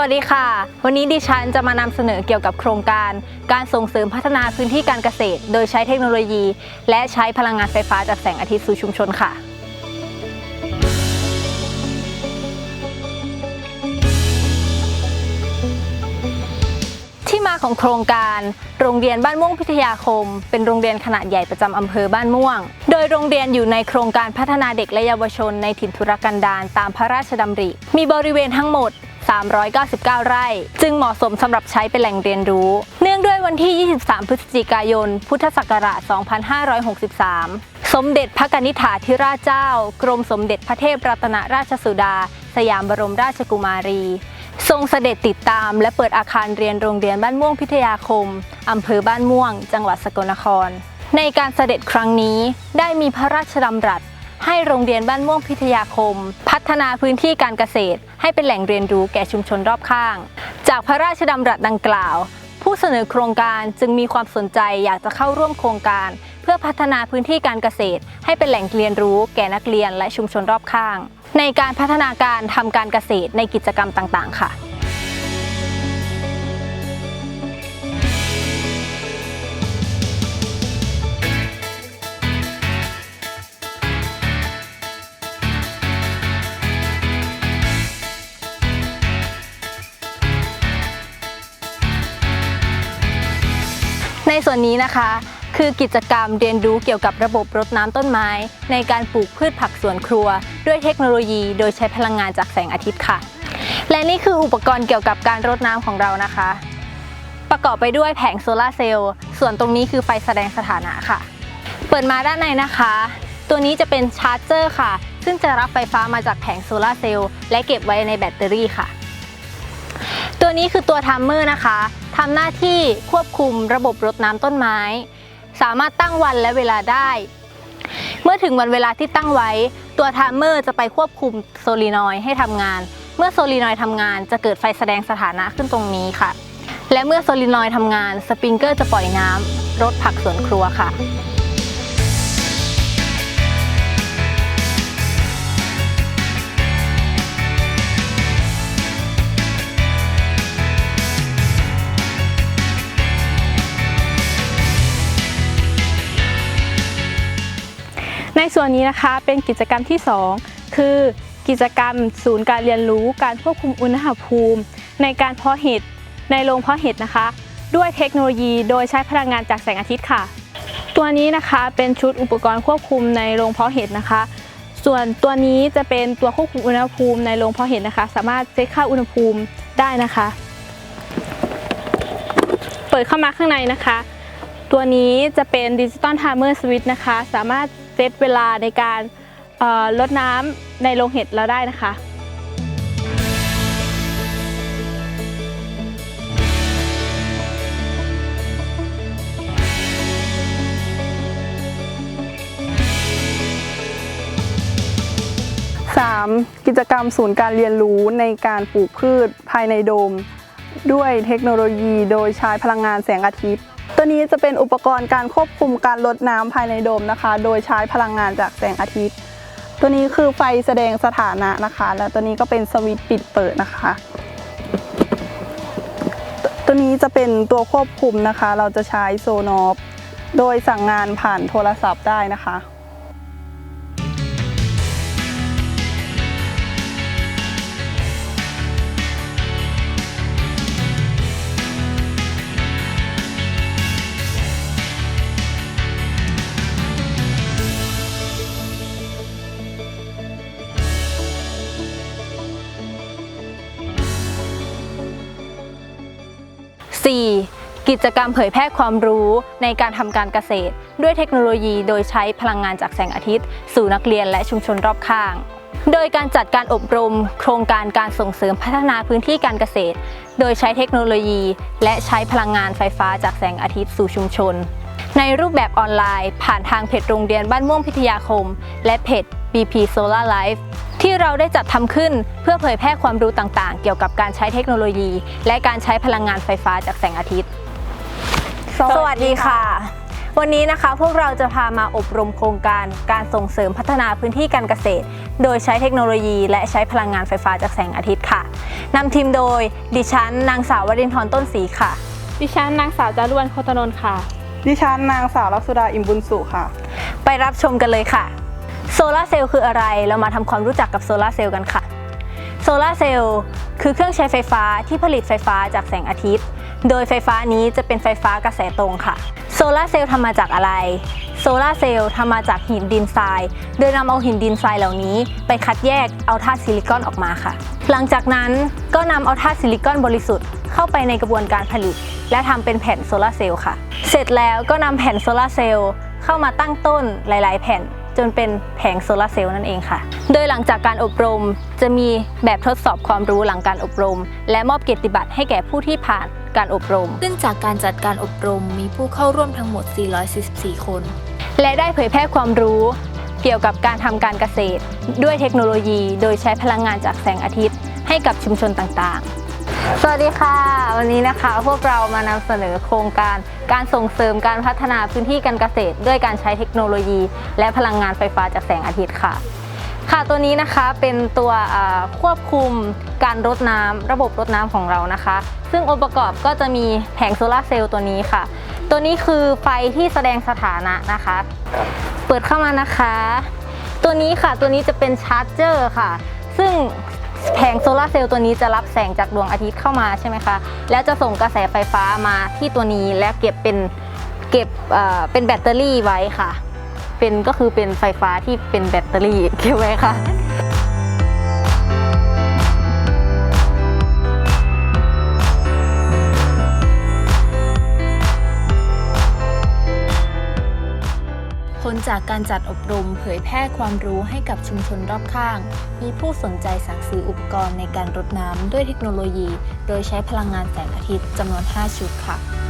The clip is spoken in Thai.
วัสดีค่ะ วันนี้ดิฉันจะมานำเสนอเกี่ยวกับโครงการ การส่งเสริมพัฒนาพื้นที่การเกษตร โดยใช้เทคโนโลยี และใช้พลังงานไฟฟ้าจากแสงอาทิตย์สู่ชุมชนค่ะ ที่มาของโครงการ โรงเรียนบ้านม่วงพิทยาคม เป็นโรงเรียนขนาดใหญ่ประจำอำเภอบ้านม่วง โดยโรงเรียนอยู่ในโครงการพัฒนาเด็กและเยาวชนในถิ่นทุรกันดารตามพระราชดำริ มีบริเวณทั้งหมด 399 ไร่ จึงเหมาะสมสำหรับใช้เป็นแหล่งเรียนรู้ เนื่องด้วยวันที่ 23 พฤศจิกายน พุทธศักราช 2563 สมเด็จพระกนิษฐาธิราชเจ้า กรมสมเด็จพระเทพรัตนราชสุดา สยามบรมราชกุมารี ทรงเสด็จติดตาม และเปิดอาคารเรียนโรงเรียนบ้านม่วงพิทยาคมอำเภอบ้านม่วง จังหวัดสกลนคร ในการเสด็จครั้งนี้ได้มีพระราชดำรัส ให้โรงเรียนบ้านม่วงพิทยาคม พัฒนาพื้นที่การเกษตร ให้เป็นแหล่งเรียนรู้แก่ชุมชนรอบข้าง จากพระราชดำรัสดังกล่าว ผู้เสนอโครงการจึงมีความสนใจอยากจะเข้าร่วมโครงการ เพื่อพัฒนาพื้นที่การเกษตร ให้เป็นแหล่งเรียนรู้แก่นักเรียนและชุมชนรอบข้าง ในการพัฒนาการทำการเกษตรในกิจกรรมต่าง ๆ ค่ะ ในส่วนนี้นะคะ คือกิจกรรมเรียนรู้เกี่ยวกับระบบรดน้ำต้นไม้ ในการปลูกพืชผักสวนครัว ด้วยเทคโนโลยีโดยใช้พลังงานจากแสงอาทิตย์ค่ะ และนี่คืออุปกรณ์เกี่ยวกับการรดน้ำของเรานะคะ ประกอบไปด้วยแผงโซลาร์เซลล์ส่วนตรงนี้คือไฟแสดงสถานะค่ะ เปิดมาด้านในนะคะ ตัวนี้จะเป็นชาร์จเจอร์ค่ะ ซึ่งจะรับไฟฟ้ามาจากแผงโซลาร์เซลล์และเก็บไว้ในแบตเตอรี่ค่ะ ตัวนี้คือตัวทัมเมอร์นะคะทำหน้าที่ควบคุมระบบรดน้ำต้นไม้ สามารถตั้งวันและเวลาได้ เมื่อถึงวันเวลาที่ตั้งไว้ ตัวทัมเมอร์จะไปควบคุมโซลีนอยให้ทำงาน เมื่อโซลีนอยทำงานจะเกิดไฟแสดงสถานะขึ้นตรงนี้ค่ะ และเมื่อโซลีนอยทำงานสปริงเกอร์จะปล่อยน้ำรดผักสวนครัวค่ะ ส่วนนี้นะคะเป็นกิจกรรมที่ 2 คือกิจกรรมศูนย์การเรียนรู้การควบคุมอุณหภูมิ ในการเพาะเห็ดในโรงเพาะเห็ดนะคะ ด้วยเทคโนโลยีโดยใช้พลังงานจากแสงอาทิตย์ค่ะ ตัวนี้นะคะเป็นชุดอุปกรณ์ควบคุมในโรงเพาะเห็ดนะคะ ส่วนตัวนี้จะเป็นตัวควบคุมอุณหภูมิในโรงเพาะเห็ดนะคะ สามารถเซตค่าอุณหภูมิได้นะคะ เปิดเข้ามาข้างในนะคะ ตัวนี้จะเป็นดิจิตอลไทม์เมอร์สวิตช์นะคะ สามารถ เซตเวลาในการลดน้ำในโรงเห็ดเราได้นะคะ 3. กิจกรรมศูนย์การเรียนรู้ในการปลูกพืชภายในโดม ด้วยเทคโนโลยีโดยใช้พลังงานแสงอาทิตย์ ตัวนี้จะเป็นอุปกรณ์การควบคุมการลดน้ำภายในโดมนะคะ โดยใช้พลังงานจากแสงอาทิตย์ ตัวนี้คือไฟแสดงสถานะนะคะ และตัวนี้ก็เป็นสวิตช์ปิดเปิดนะคะ ตัวนี้จะเป็นตัวควบคุมนะคะ เราจะใช้โซนอฟโดยสั่งงานผ่านโทรศัพท์ได้นะคะ กิจกรรมเผยแพร่ความรู้ในการทำการเกษตร ด้วยเทคโนโลยีโดยใช้พลังงานจากแสงอาทิตย์ สู่นักเรียนและชุมชนรอบข้าง โดยการจัดการอบรม โครงการการส่งเสริมพัฒนาพื้นที่การเกษตร โดยใช้เทคโนโลยี และใช้พลังงานไฟฟ้าจากแสงอาทิตย์สู่ชุมชน ในรูปแบบออนไลน์ ผ่านทางเพจโรงเรียนบ้านม่วงพิทยาคม และเพจ BP Solar Life ที่เราได้จัดทำขึ้นเพื่อเผยแพร่ความรู้ต่างๆ เกี่ยวกับการใช้เทคโนโลยี และการใช้พลังงานไฟฟ้าจากแสงอาทิตย์ สวัสดีค่ะ วันนี้นะคะพวกเราจะพามาอบรมโครงการการส่งเสริมพัฒนาพื้นที่การเกษตร โดยใช้เทคโนโลยี และใช้พลังงานไฟฟ้าจากแสงอาทิตย์ค่ะนำทีมโดยดิฉันนางสาววรินทร์ต้นศรีค่ะ ดิฉันนางสาวจารวนโคตนนท์ค่ะ ดิฉันนางสาวลักษดาอิมบุญสุค่ะ ไปรับชมกันเลยค่ะโซลาร์เซลล์คืออะไร เรามาทำความรู้จักกับโซลาร์เซลล์กันค่ะโซลาร์เซลล์คือเครื่องใช้ไฟฟ้าที่ผลิตไฟฟ้าจากแสงอาทิตย์ โดยไฟฟ้านี้จะเป็นไฟฟ้ากระแสตรงค่ะ โซลาร์เซลล์ทำมาจากอะไร โซลาร์เซลล์ทำมาจากหินดินทราย โดยนำเอาหินดินทรายเหล่านี้ ไปคัดแยกเอาธาตุซิลิคอนออกมาค่ะ หลังจากนั้นก็นำเอาธาตุซิลิคอนบริสุทธิ์เข้าไปในกระบวนการผลิต และทำเป็นแผ่นโซลาร์เซลล์ค่ะ เสร็จแล้วก็นำแผ่นโซลาร์เซลล์เข้ามาตั้งต้นหลาย ๆ แผ่น จนเป็นแผงโซลาร์เซลล์นั่นเองค่ะ โดยหลังจากการอบรมจะมีแบบทดสอบความรู้หลังการอบรม และมอบเกียรติบัตรให้แก่ผู้ที่ผ่านการอบรม ซึ่งจากการจัดการอบรมมีผู้เข้าร่วมทั้งหมด 444 คน และได้เผยแพร่ความรู้เกี่ยวกับการทำการเกษตร ด้วยเทคโนโลยี โดยใช้พลังงานจากแสงอาทิตย์ ให้กับชุมชนต่างๆ สวัสดีค่ะ วันนี้นะคะพวกเรามานำเสนอโครงการการส่งเสริมการพัฒนาพื้นที่การเกษตร ด้วยการใช้เทคโนโลยี และพลังงานไฟฟ้าจากแสงอาทิตย์ค่ะ ค่ะตัวนี้นะคะเป็นตัวควบคุมการรดน้ำระบบรดน้ำของเรานะคะ ซึ่งองค์ประกอบก็จะมีแผงโซลาร์เซลล์ตัวนี้ค่ะ ตัวนี้คือไฟที่แสดงสถานะนะคะ เปิดเข้ามานะคะ ตัวนี้ค่ะตัวนี้จะเป็นชาร์จเจอร์ค่ะ ซึ่ง แผงโซลาร์เซลล์ตัวนี้จะรับแสงจากดวงอาทิตย์เข้ามาใช่ไหมคะ แล้วจะส่งกระแสไฟฟ้ามาที่ตัวนี้แล้วเก็บเป็นเก็บเอ่อเป็นแบตเตอรี่ไว้ค่ะ เป็นก็คือเป็นไฟฟ้าที่เป็นแบตเตอรี่เก็บไว้ค่ะ จากการจัดอบรมเผยแพร่ความรู้ให้กับชุมชนรอบข้าง มีผู้สนใจสั่งซื้ออุปกรณ์ในการรดน้ำด้วยเทคโนโลยี โดยใช้พลังงานแสงอาทิตย์จำนวน 5 ชุดค่ะ